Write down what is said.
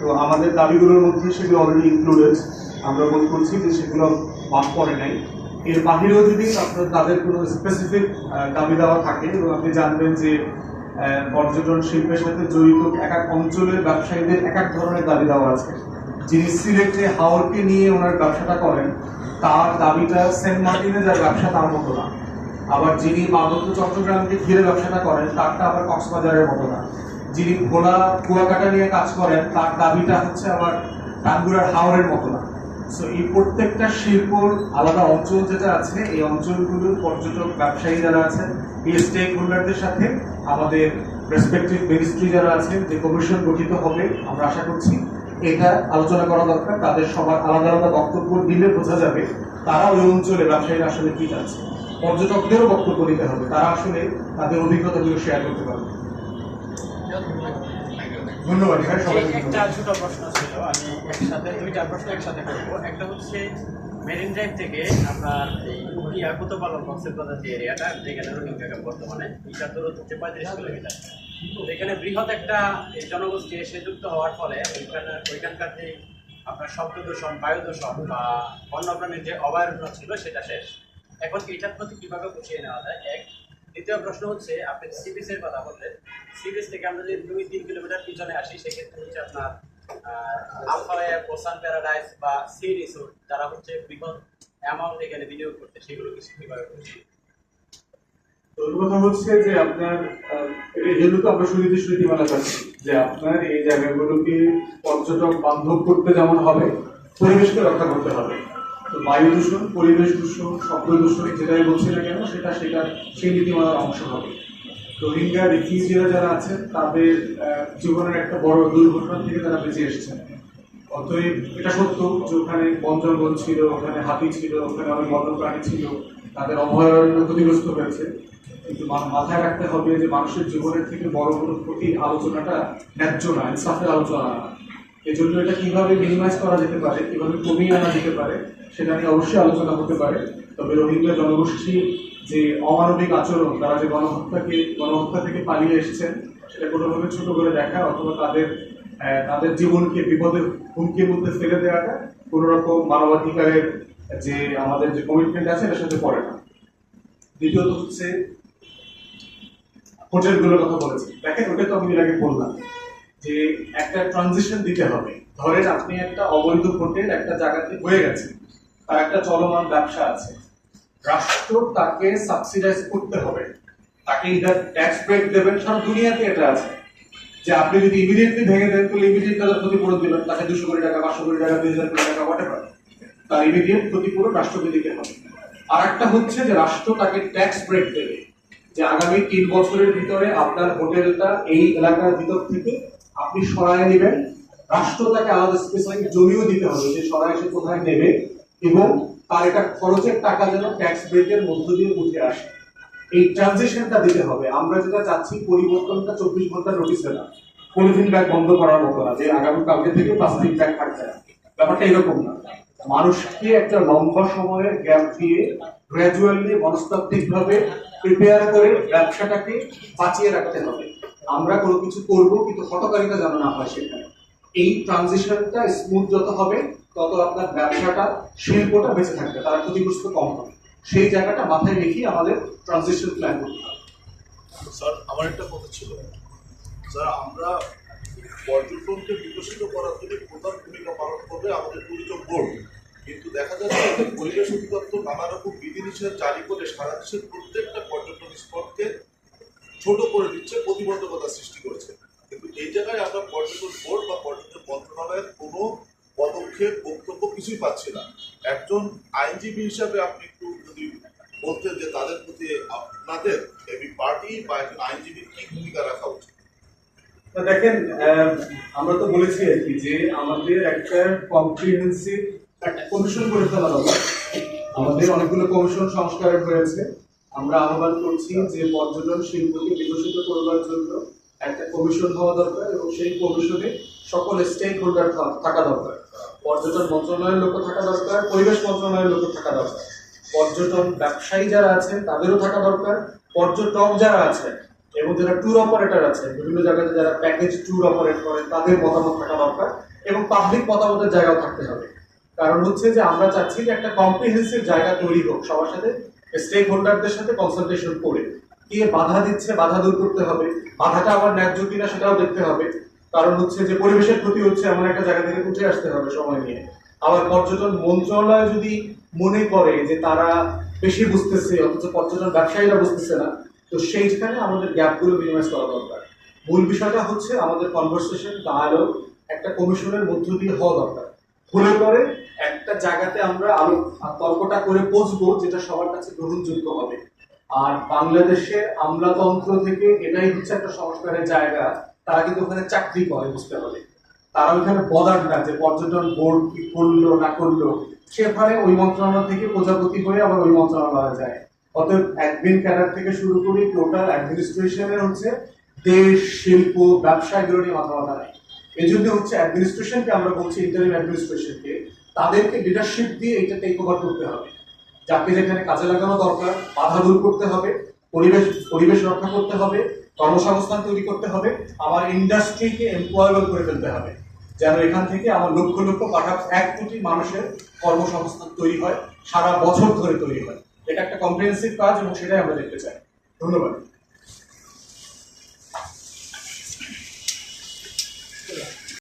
তো আমাদের দাবিগুলোর মধ্যে সেগুলো অলরেডি ইনক্লুডেড আমরা বোধ করছি যে সেগুলো মাফ করে নাই। এর বাহিরেও যদি আপনার তাদের কোনো স্পেসিফিক দাবি দেওয়া থাকে এবং আপনি জানবেন যে পর্যটন শিল্পের সাথে জড়িত এক এক অঞ্চলের ব্যবসায়ীদের এক এক ধরনের দাবি দেওয়া আছে। যিনি সিলেটে হাওরকে নিয়ে ওনার ব্যবসাটা করেন, তার দাবিটা সেন্ট মার্টিনে যার ব্যবসা, তার মতো না। আবার যিনি পার্বত্য চট্টগ্রামকে ঘিরে ব্যবসাটা করেন, তারটা আবার কক্সবাজারের মতো না। যিনি ভোলা কুয়াকাটা নিয়ে কাজ করেন, তার দাবিটা হচ্ছে আবার টাঙ্গুরার হাওরের মতো না। সো এই প্রত্যেকটা শিল্পর আলাদা অঞ্চল যেটা আছে, এই অঞ্চলগুলোর পর্যটক ব্যবসায়ী যারা আছেন, এই স্টেক হোল্ডারদের সাথে আমাদের রেসপেক্টিভ মিনিস্ট্রি যারা আছে যে কমিশন গঠিত হবে, আমরা আশা করছি এটা আলোচনা করা দরকার। তাদের সবার আলাদা আলাদা বক্তব্য দিলে বোঝা যাবে তারা ওই অঞ্চলে ব্যবসায়ীরা আসলে কি চাচ্ছে। পর্যটকদেরও বক্তব্য দিতে হবে। তারা আসলে তাদের অভিজ্ঞতাগুলো শেয়ার করতে পারবে। ধন্যবাদ একটা ছোট প্রশ্ন ছিল আমি একসাথে দুইটা প্রশ্ন একসাথে করব। একটা হচ্ছে মেরিন ড্রাইভ থেকে আপনার এই উকিয়া কুতপালন যে এরিয়াটা যেখানে ক্যাম্প বর্তমানে এটা দূরত্ব হচ্ছে পঁয়ত্রিশ কিলোমিটার। এখানে বৃহৎ একটা জনগোষ্ঠী এসে যুক্ত হওয়ার ফলে ওইখানে ওইখানকার যে আপনার শব্দ দূষণ বায়ু দূষণ বা বন্যপ্রাণীর যে অভয়ারণ্য ছিল সেটা শেষ। এখন এটার প্রতি কীভাবে গুছিয়ে নেওয়া যায়? এক দ্বিতীয় প্রশ্ন হচ্ছে, আপনি বিচের কথা বললেন থেকে আমরা যদি দুই, তিন কিলোমিটার পিছনে আসি, সেক্ষেত্রে হচ্ছে আপনার প্যারাডাইস বা সি রিসোর্ট, যারা হচ্ছে বৃহৎ অ্যামাউন্ট এখানে বিনিয়োগ করতে সেগুলো হচ্ছে যে আপনার আমরা নীতিমালা চাচ্ছি যে আপনার এই জায়গাগুলোকে পর্যটক বান্ধব করতে যেমন হবে, পরিবেশকে রক্ষা করতে হবে। তো বায়ু দূষণ, পরিবেশ দূষণ, শব্দ দূষণ যেটাই বলছি না কেন, সেটা সেটা সেই নীতিমালার অংশ হবে। রোহিঙ্গা রিফিউজিরা যারা আছেন, তাদের জীবনের একটা বড় দুর্ঘটনা থেকে তারা বেঁচে এসেছেন। অতএব এটা সত্য যে ওখানে বন জঙ্গল ছিল, ওখানে হাতি ছিল, ওখানে অনেক বন্যপ্রাণী ছিল, তাদের অভয়ারণ্য ক্ষতিগ্রস্ত হয়েছে। কিন্তু মাথায় রাখতে হবে যে মানুষের জীবনের থেকে বড় কোনো ক্ষতি আলোচনাটা ন্যায্য না, ইনসাফের আলোচনা না। এই জন্য এটা কীভাবে মিনিমাইজ করা যেতে পারে, কীভাবে কমিয়ে আনা যেতে পারে, সেটা নিয়ে অবশ্যই আলোচনা হতে পারে। তবে রোহিঙ্গা জনগোষ্ঠীর যে অমানবিক আচরণ, তারা যে গণহত্যাকে, গণহত্যা থেকে পালিয়ে এসেছেন, সেটা কোনোভাবে ছোট করে দেখা অথবা তাদের তাদের জীবনকে বিপদের হুমকির মধ্যে ফেলে দেওয়াটা কোনো রকম মানবাধিকারের যে আমাদের যে কমিটমেন্ট আছে, এটার সাথে পড়ে না। দ্বিতীয়ত হচ্ছে, হোটেলগুলোর কথা বলেছি। দেখেন, ওটা তো আমি এর আগে বললাম। যে একটা ট্রানজিশন দিতে হবে। ধরেন আপনি একটা অবৈধ হোটেল একটা জায়গাতে হয়ে গেছে তার একটা চলমান ব্যবসা আছে। রাষ্ট্র তাকে সাবসিডাইজ করতে হবে। তাকে ইদার ট্যাক্স ব্রেক দেবেন সারা দুনিয়াতে এটা আছে। যে আপনি যদি ইমিডিয়েটলি ভেঙে দেন, তাহলে ইমিডিয়েট তাদের ক্ষতিপূরণ দেবেন। তাকে দুশো কোটি টাকা, পাঁচশো কোটি টাকা দুই হাজার কোটি টাকা হোয়াটেভার তার ইমিডিয়েট ক্ষতিপূরণ রাষ্ট্রকে দিতে হবে। আর একটা হচ্ছে যে রাষ্ট্র তাকে ট্যাক্স ব্রেক দেবে। যে আগামী তিন বছরের ভিতরে আপনার হোটেলটা এই এলাকার ভিতর থেকে আপনি সরায় নেবেন। রাষ্ট্র তাকে আলাদা স্পেসিফিক জমিও দিতে হবে, যে সরাই সে কোথায় নেবে এবং তার এটা খরচের টাকা যেন ট্যাক্স ব্রেকের মধ্য দিয়ে উঠে আসে। এই ট্রানজিশনটা দিতে হবে। আমরা যেটা চাচ্ছি, পরিবর্তনটা চব্বিশ ঘণ্টা নোটিসে না পলিথিন ব্যাগ বন্ধ করার মতো না, যে আগামী কালকে থেকে প্লাস্টিক ব্যাগ থাকছে না। ব্যাপারটা এরকম না। মানুষকে একটা লম্বা সময়ের গ্যাপ দিয়ে গ্র্যাজুয়ালি মনস্তাত্ত্বিক ভাবে প্রিপেয়ার করে ব্যবসাটাকে বাঁচিয়ে রাখতে হবে। আমরা কোনো কিছু করব কিন্তু হটকারিতা যেন না হয় সেখানে। এই ট্রানজিশনটা স্মুথ যত হবে, তত আপনার ব্যবসাটা, শিল্পটা বেঁচে থাকবে, তারা ক্ষতিগ্রস্ত কম হবে। সেই জায়গাটা মাথায় রেখে আমাদের ট্রানজিশন প্ল্যান করতে হবে। স্যার, আমার একটা কথা ছিল। স্যার, আমরা পর্যটনকে বিকশিত করার জন্য প্রধান ভূমিকা পালন করবে আমাদের টুরিজম বোর্ড। কিন্তু দেখা যাচ্ছে পরিবেশ অধিদপ্তর নানা রকম বিধিনিষেধ জারি করে সারা দেশের প্রত্যেকটা পর্যটন স্পটকে ছোট করে দিচ্ছে, প্রতিবন্ধকতা সৃষ্টি করেছে। কিন্তু এই জায়গায় আমরা পর্যটন বোর্ড বা পর্যটন মন্ত্রণালয়ের কোনো পদক্ষেপ, বক্তব্য কিছুই পাচ্ছি না। একজন আইনজীবী হিসাবে আপনি একটু যদি বলতেন যে তাদের প্রতি আপনাদের এবি পার্টি বা একজন আইনজীবীর কি ভূমিকা রাখা উচিত? দেখেন আমরা তো বলেছি আর কি যে আমাদের একটা কম্প্রিহেন্সিভ একটা কমিশন করে ফেলা আমাদের অনেকগুলো কমিশন সংস্কার হয়েছে। আমরা আহ্বান করছি যে পর্যটন শিল্পকে বিকশিত করবার জন্য একটা কমিশন হওয়া দরকার এবং সেই কমিশনে সকল স্টেক হোল্ডার থাকা দরকার। পর্যটন মন্ত্রণালয়ের লোক থাকা দরকার, পরিবেশ মন্ত্রণালয়ের লোক থাকা দরকার। পর্যটন ব্যবসায়ী যারা আছেন, তাদেরও থাকা দরকার। পর্যটক যারা আছেন এবং যারা ট্যুর অপারেটর আছে বিভিন্ন জায়গাতে যারা প্যাকেজ ট্যুর অপারেট করেন, তাদের মতামত থাকা দরকার এবং পাবলিক মতামতের জায়গাও থাকতে হবে। কারণ হচ্ছে যে আমরা চাচ্ছি যে একটা কম্প্রিহেন্সিভ জায়গা তৈরি হোক সবার সাথে। স্টেক হোল্ডারদের সাথে কনসালটেশন করে কে বাধা দিচ্ছে, বাধা দূর করতে হবে। বাধাটা আবার ন্যায্য কিনা সেটাও দেখতে হবে। কারণ হচ্ছে যে পরিবেশের ক্ষতি হচ্ছে এমন একটা জায়গা থেকে উঠে আসতে হবে সময় নিয়ে। আবার পর্যটন মন্ত্রণালয় যদি মনে করে যে তারা বেশি বুঝতেছে, অথচ পর্যটন ব্যবসায়ীরা বুঝতেছে না, তো সেইখানে আমাদের গ্যাপগুলো মিনিমাইজ করা দরকার। মূল বিষয়টা হচ্ছে আমাদের কনভারসেশন ডায়ালগ একটা কমিশনের মধ্য দিয়ে হওয়া দরকার। হলে পরে একটা জায়গাতে আমরা আলো তর্কটা করে পৌঁছবো যেটা সবার কাছে গ্রহণযোগ্য হবে। আর বাংলাদেশের আমলাতন্ত্র থেকে এটাই হচ্ছে একটা সংস্কারের জায়গা। তারা কিন্তু ওখানে চাকরি করে, বুঝতে হবে তারা ওইখানে বদার না যে পর্যটন বোর্ড কি করল, না করল। সেখানে ওই মন্ত্রণালয় থেকে প্রজাপতি হয়ে আবার ওই মন্ত্রণালয়ে যায়। অতএব অ্যাডমিন ক্যাডার থেকে শুরু করে টোটাল অ্যাডমিনিস্ট্রেশনের হচ্ছে দেশ, শিল্প, ব্যবসা এগুলো নিয়ে মাথা মাথা নাই। এই জন্য হচ্ছে অ্যাডমিনিস্ট্রেশনকে আমরা বলছি ইন্টারিম অ্যাডমিনিস্ট্রেশনকে তাদেরকে লিডারশিপ দিয়ে এটা টেক ওভার করতে হবে। যাকে যেখানে কাজে লাগানো দরকার, বাধা দূর করতে হবে, পরিবেশ পরিবেশ রক্ষা করতে হবে, কর্মসংস্থান তৈরি করতে হবে আমার ইন্ডাস্ট্রিকে এমপ্লয়েবল করে ফেলতে হবে। যেন এখান থেকে আমার লক্ষ লক্ষ পাঠা এক কোটি মানুষের কর্মসংস্থান তৈরি হয়, সারা বছর ধরে তৈরি হয়। এটা একটা কম্প্রিহেন্সিভ কাজ এবং সেটাই আমরা দেখতে চাই। ধন্যবাদ।